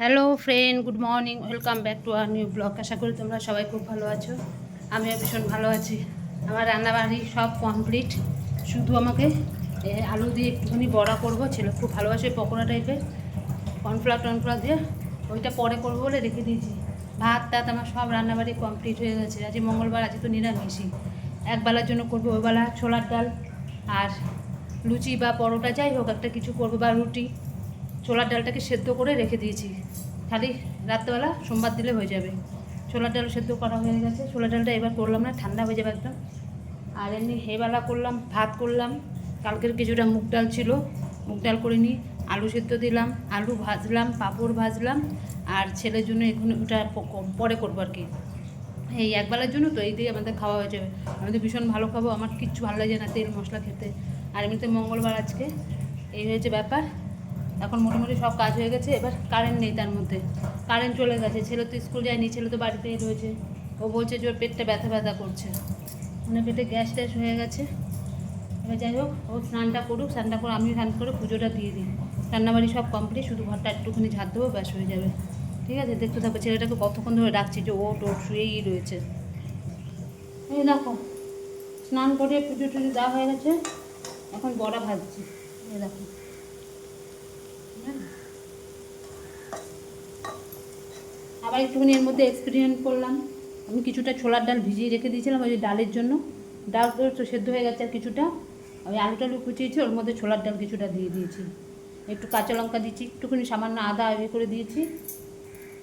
Hello friend, good morning, welcome back to our new blog. আশা করি তোমরা সবাই খুব ভালো আছো। আমিও ভীষণ ভালো আছি। আমার রান্নাবাড়ি সব কমপ্লিট শুধু আমাকে আলু দিয়ে একটুখানি বড়া করব। ছেলে খুব ভালোবাসে পকোড়া টাইপের কর্নফ্লাওয়ার টর্নফ্লাওয়ার দিয়ে ওইটা পরে করব বলে রেখে দিয়েছি। ভাত টাত আমার সব রান্নাবাড়ি কমপ্লিট হয়ে গেছে। আজ মঙ্গলবার আজকে তো নিরামিষই। একবেলার জন্য করব ওইবেলা ছোলার ডাল আর লুচি বা পরোটা, যাই হোক, একটা কিছু করব বা রুটি। ছোলার ডালটাকে সেদ্ধ করে রেখে দিয়েছি। খালি রাত্রেবেলা সোমবার দিলে হয়ে যাবে। ছোলার ডাল সেদ্ধ করা হয়ে গেছে। ছোলার ডালটা এবার করলাম না, ঠান্ডা হয়ে যাবে একদম। আর এমনি হেবেলা করলাম, ভাত করলাম। কালকের কিছুটা মুগ ডাল ছিল, মুগ ডাল করে নিই। আলু সেদ্ধ দিলাম, আলু ভাজলাম, পাঁপড় ভাজলাম। আর ছেলের জন্য এখন ওটা পরে করব আর কি। এই একবেলার জন্য তো এই দিয়ে আমাদের খাওয়া হয়ে যাবে। আমি তো ভীষণ ভালো খাব, আমার কিচ্ছু ভালো লাগে না তেল মশলা খেতে। আর এমনিতে মঙ্গলবার আজকে। এই হয়েছে ব্যাপার। এখন মোটামুটি সব কাজ হয়ে গেছে। এবার কারেন্ট নেই তার মধ্যে। কারেন্ট চলে গেছে। ছেলে তো স্কুল যায়নি, ছেলে তো বাড়িতেই রয়েছে। ও বলছে যে ওর পেটটা ব্যথা ব্যথা করছে। মানে পেটে গ্যাস ট্যাস হয়ে গেছে। এবার যাই হোক, ও স্নানটা করুক, স্নানটা করে আমি স্নান করে পুজোটা দিয়ে দিই। রান্নাবাড়ি সব কমপ্লিট শুধু ঘরটা একটুখানি ঝাড় দেবো, ব্যাস হয়ে যাবে। ঠিক আছে? দেখতে থাকো, ছেলেটাকে কতক্ষণ ধরে ডাকছি যে ওট ওট শুয়েই রয়েছে। এই দেখো, স্নান করে পুজো টুজো দেওয়া হয়ে গেছে। এখন বড়া ভাজছি। এই দেখো হ্যাঁ। আবার একটুখানি এর মধ্যে এক্সপেরিমেন্ট করলাম। আমি কিছুটা ছোলার ডাল ভিজিয়ে রেখে দিয়েছিলাম ওই ডালের জন্য। ডাল তো সেদ্ধ হয়ে গেছে আর কিছুটা। ওই আলু টালু কুচিয়েছি, ওর মধ্যে ছোলার ডাল কিছুটা দিয়ে দিয়েছি। একটু কাঁচা লঙ্কা দিয়েছি, একটুখানি সামান্য আদা ইয়ে করে দিয়েছি।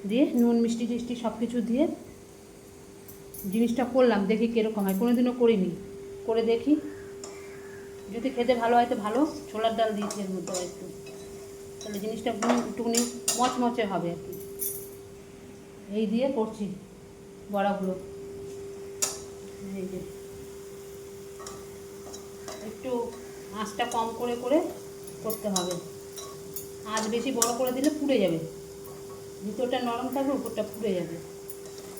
দিয়ে নুন, মিষ্টি টিষ্টি সব কিছু দিয়ে জিনিসটা করলাম, দেখি কীরকম হয়। কোনোদিনও করিনি। করে দেখি। যদি খেতে ভালো হয় তো ভালো। ছোলার ডাল দিয়েছি এর মধ্যে একটু তাহলে জিনিসটা একটু একটুখানি মচমচে হবে আর কি। এই দিয়ে করছি বড়াগুলো। এই যে। একটু আঁচটা কম করে করে করতে হবে। আঁচ বেশি বড় করে দিলে পুড়ে যাবে। ভিতরটা নরম থাকবে, উপরটা পুড়ে যাবে।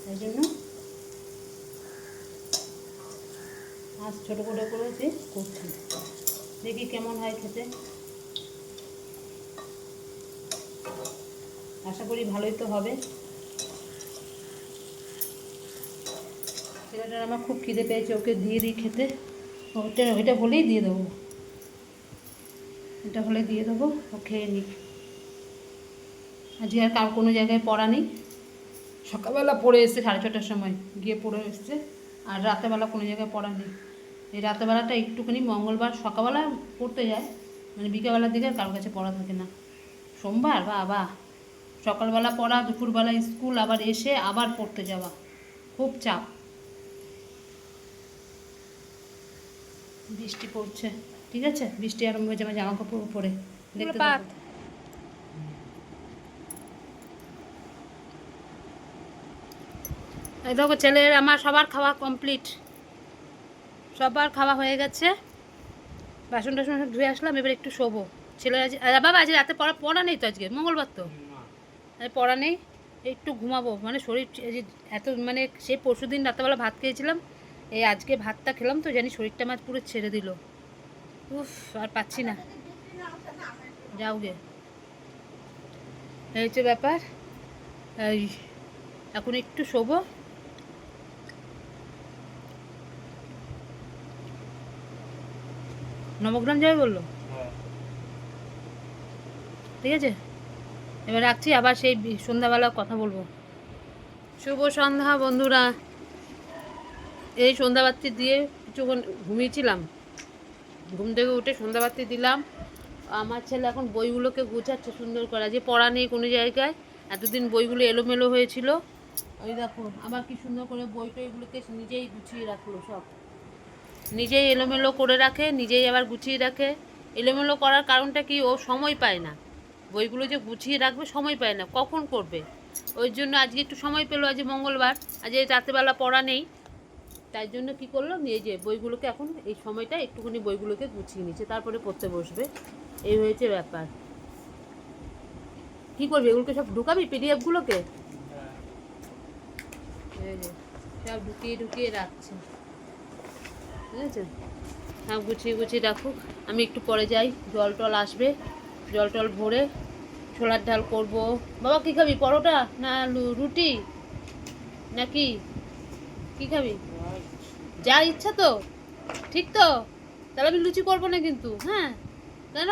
তাই জন্য আঁচ ছোটো করে করে যে করছি। দেখি কেমন হয় খেতে। আশা করি ভালোই তো হবে। ছেলেটার আমার খুব খিদে পেয়েছে, ওকে দিয়ে দিই খেতে। ওটা ওইটা হলেই দিয়ে দেবো। এটা হলে দিয়ে দেবো, ও খেয়ে নিক। আজকে আর কার কোনো জায়গায় পড়া নেই। সকালবেলা পড়ে এসছে সাড়ে ছটার সময়, গিয়ে পড়ে এসছে। আর রাতেবেলা কোনো জায়গায় পড়া নেই। এই রাতেবেলাটা একটুখানি মঙ্গলবার সকালবেলা পড়তে যায় মানে বিকেলবেলার দিকে কারোর কাছে পড়া থাকে না। সোমবার বা বা সকালবেলা পড়া, দুপুরবেলা স্কুল, আবার এসে আবার পড়তে যাওয়া। খুব চাপ। বৃষ্টি পড়ছে ঠিক আছে? বৃষ্টি আরম্ভ হয়েছে আমার জামা কাপড় পরে দেখতে এই দেখো ছেলের আমার সবার খাওয়া কমপ্লিট। সবার খাওয়া হয়ে গেছে। বাসন টাসন সব ধুয়ে আসলাম এবার একটু শোবো। ছেলের আজ বাবা আজ রাতে পড়া পড়া নেই তো আজকে? মঙ্গলবার তো। আজ পড়া নেই একটু ঘুমাবো। মানে শরীর যে এত মানে সেই পরশু দিন রাতেবেলা ভাত খেয়েছিলাম এই আজকে ভাতটা খেলাম তো জানি শরীরটা আমার পুরো ছেড়ে দিল। উফ আর পাচ্ছি না। যাও গে। এই হচ্ছে ব্যাপার। এই এখন একটু শোবো। নবগ্রাম যাবে বলল? ঠিক আছে? এবার রাখছি আবার সেই সন্ধ্যাবেলা কথা বলব। শুভ সন্ধ্যা বন্ধুরা। এই সন্ধ্যাবাতি দিয়ে কিছুক্ষণ ঘুমিয়েছিলাম। ঘুম থেকে উঠে সন্ধ্যাবাতি দিলাম। আমার ছেলে এখন বইগুলোকে গুছাচ্ছে সুন্দর করে। যে পড়া নেই কোনো জায়গায়, এতদিন বইগুলো এলোমেলো হয়েছিল। ওই দেখো, আবার কি সুন্দর করে বই টইগুলোকে নিজেই গুছিয়ে রাখল সব। নিজেই এলোমেলো করে রাখে, নিজেই আবার গুছিয়ে রাখে। এলোমেলো করার কারণটা কি? ও সময় পায় না। বইগুলো যে গুছিয়ে রাখবে সময় পায় না। কখন করবে? ওই জন্য আজকে একটু সময় পেল, আজ মঙ্গলবার। আজ এই রাতেবেলা পড়া নেই। তাই জন্য কি করল এই যে বইগুলোকে এখন এই সময়টা একটুখানি বইগুলোকে গুছিয়ে নিচ্ছে, তারপরে পড়তে বসবে। এই হয়েছে ব্যাপার। কি করবি, এগুলোকে সব ঢুকাবি পিডিএফগুলোকে? সব ঢুকিয়ে ঢুকিয়ে রাখছে। ঠিক আছে সব গুছিয়ে গুছিয়ে রাখুক। আমি একটু পরে যাই, জল টল আসবে, জল টল ভরে ছোলার ডাল করব। বাবা, কি খাবি, পরোটা না রুটি? নাকি? কি খাবি? যা ইচ্ছা তো। ঠিক তো? তাহলে আমি লুচি করব না কিন্তু হ্যাঁ? কেন?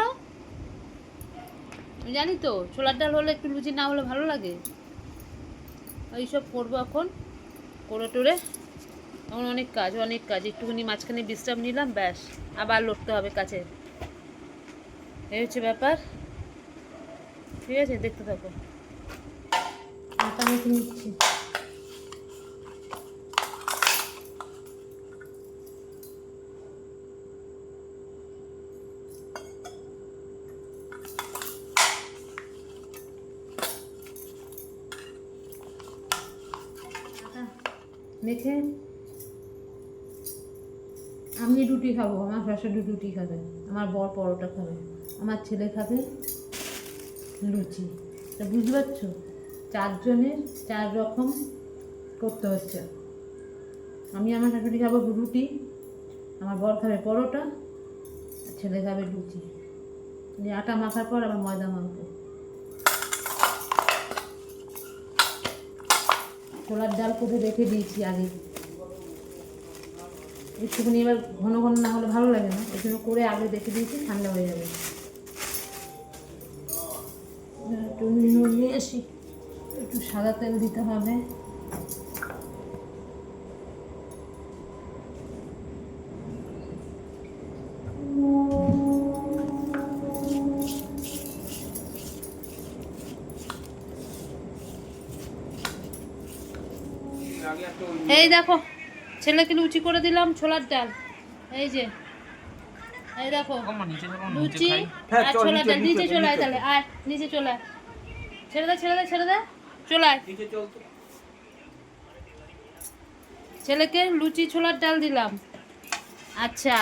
আমি জানি তো, ছোলার ডাল হলে একটু লুচি না হলে ভালো লাগে। ওইসব করব এখন, করে টোরে। এখন অনেক কাজ অনেক কাজ। একটুখানি মাঝখানে বিশ্রাম নিলাম, ব্যাস। আবার লড়তে হবে কাছে। এই হচ্ছে ব্যাপার। ঠিক আছে? দেখতে থাকো। নিচ্ছি। মেখে আমি রুটি খাব, আমার শাশুড়ি রুটি খাবে, আমার বর পরোটা খাবে, আমার ছেলে খাবে লুচি। তা বুঝতে পারছ? চারজনের চার রকম করতে হচ্ছে। আমি আমার শাশুড়ি খাব রুটি, আমার বর খাবে পরোটা ছেলে খাবে লুচি। আটা মাখার পর আবার ময়দা মাখবো। ছোলার ডাল করে রেখে দিয়েছি আগে। একটুখানি এবার ঘন ঘন না হলে ভালো লাগে না, এই করে আগে দেখে দিয়েছি, ঠান্ডা হয়ে যাবে। একটু নুন নিয়ে আসি, একটু সাদা তেল দিতে হবে। এই দেখো ছেলেকে লুচি করে দিলাম ছোলার ডাল। এই যে এই দেখো লুচি হ্যাঁ, আর ছোলার ডাল। নিচে নিচে, চলে আয় তাহলে আয় নিচে চলে আয়। ছেড়ে দে ছেড়ে দে ছেড়ে দে চলে আয়। ছেলেকে লুচি ছোলার ডাল দিলাম। আচ্ছা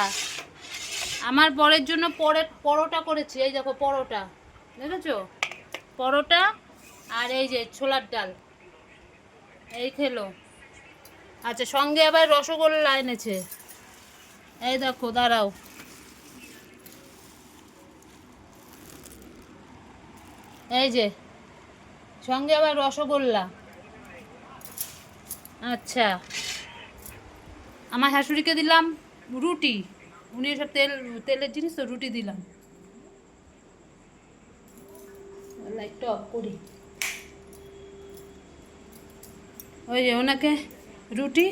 আমার বরের জন্য পরে পরোটা করেছি। এই দেখো পরোটা। দেখেছ? পরোটা আর এই যে ছোলার ডাল। এই খেলো। আচ্ছা সঙ্গে আবার রসগোল্লা এনেছে। এই দেখো, দাঁড়াও। এই যে, সঙ্গে আবার রসগোল্লা। আচ্ছা আমার শাশুড়িকে দিলাম রুটি। উনি সব তেল, তেলের জিনিস তো, রুটি দিলাম। লাইটটা অফ করি। ওই যে, ওনাকে রুটি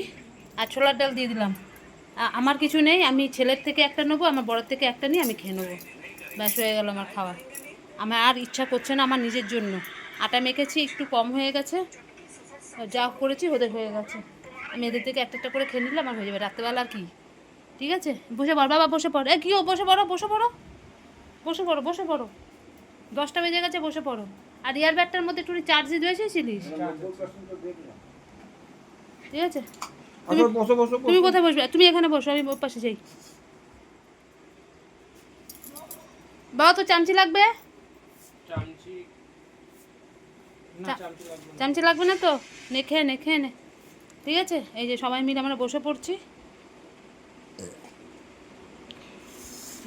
আর ছোলার ডাল দিয়ে দিলাম। আমার কিছু নেই, আমি ছেলের থেকে একটা নেব, আমার বড়ের থেকে একটা নিয়ে আমি খেয়ে নেব। ব্যাস, হয়ে গেল আমার খাওয়া। আমার আর ইচ্ছা করছে না আমার নিজের জন্য। আটা মেখেছি, একটু কম হয়ে গেছে। যা করেছি, ওদের হয়ে গেছে। আমি এদের থেকে একটা একটা করে খেয়ে নিলাম আর হয়ে যাবে। রাত্রেবেলা আর কি? ঠিক আছে? বসে পড়, বাবা বসে পড়। এ, কি ও, বসে পড়ো বসে পড়ো। বসে পড়ো বসে পড়ো। দশটা বেজে গেছে, বসে পড়ো। আর ইয়ার ব্যাগটার মধ্যে একটু চার্জ দিয়ে এসেছিলিস ঠিক আছে? বসো তুমি কোথায় বসবে? তুমি এখানে বসো আমি ওর পাশে যাই। বাবা তো চামচি লাগবে? চামচি লাগবে না তো? নে খেয়ে নে খেয়ে নে। ঠিক আছে? এই যে সবাই মিলে আমরা বসে পড়ছি।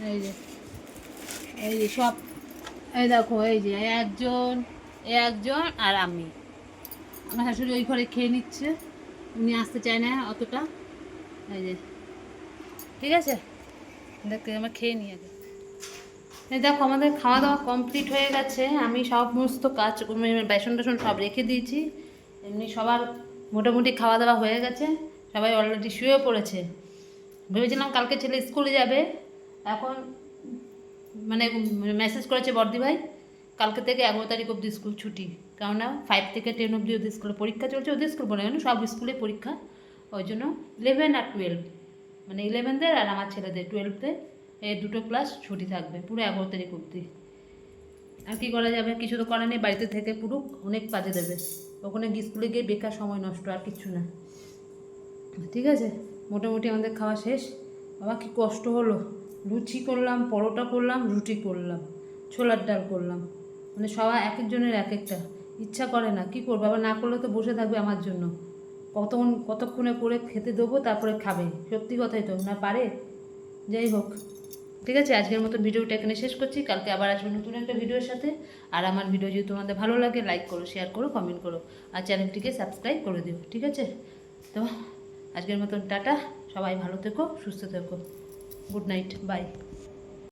এই যে এই যে সব এই দেখো এই যে একজন একজন আর আমি। আমার শাশুড়ি ওই ঘরে খেয়ে নিচ্ছে। উনি আসতে চায় না অতটা। এই যে। ঠিক আছে? দেখতে আমার খেয়ে নিয়ে আগে। দেখো আমাদের খাওয়া দাওয়া কমপ্লিট হয়ে গেছে। আমি সমস্ত কাজ বেসন টেসন সব রেখে দিয়েছি। এমনি সবার মোটামুটি খাওয়া দাওয়া হয়ে গেছে। সবাই অলরেডি শুয়েও পড়েছে। ভেবেছিলাম কালকে ছেলে স্কুলে যাবে। এখন মানে মেসেজ করেছে বর্দি ভাই কালকে থেকে এগারো তারিখ অবধি স্কুল ছুটি। কেননা ফাইভ থেকে টেন অবধি ওদের স্কুলে পরীক্ষা চলছে, ওদের স্কুল বলে কেন সব স্কুলে পরীক্ষা। ওই জন্য ইলেভেন আর টুয়েলভ মানে ইলেভেনদের আর আমার ছেলেদের টুয়েলভদের এই দুটো ক্লাস ছুটি থাকবে, পুরো এগারো তারিখ অবধি। আর কি করা যাবে? কিছু তো করার নেই, বাড়িতে থেকে পুরো অনেক কাজে দেবে। ওখানে স্কুলে গিয়ে বেকার সময় নষ্ট, আর কিছু না। ঠিক আছে? মোটামুটি আমাদের খাওয়া শেষ। বাবা, কি কষ্ট হলো। লুচি করলাম, পরোটা করলাম, রুটি করলাম, ছোলার ডাল করলাম। মানে সবাই এক একজনের এক একটা। ইচ্ছা করে না, কি করব? আবার না করলে তো বসে থাকবে আমার জন্য। কতক্ষণ, কতক্ষণে করে খেতে দেবো, তারপরে খাবে। সত্যি কথাই তো, না পারে? যাই হোক। ঠিক আছে, আজকের মতো ভিডিওটা এখানে শেষ করছি। কালকে আবার আসব নতুন একটা ভিডিওর সাথে। আর আমার ভিডিও যদি তোমাদের ভালো লাগে লাইক করো শেয়ার করো কমেন্ট করো। আর চ্যানেলটিকে সাবস্ক্রাইব করে দিও, ঠিক আছে? তো আজকের মতন টাটা। সবাই ভালো থেকো, সুস্থ থেকো। Good night bye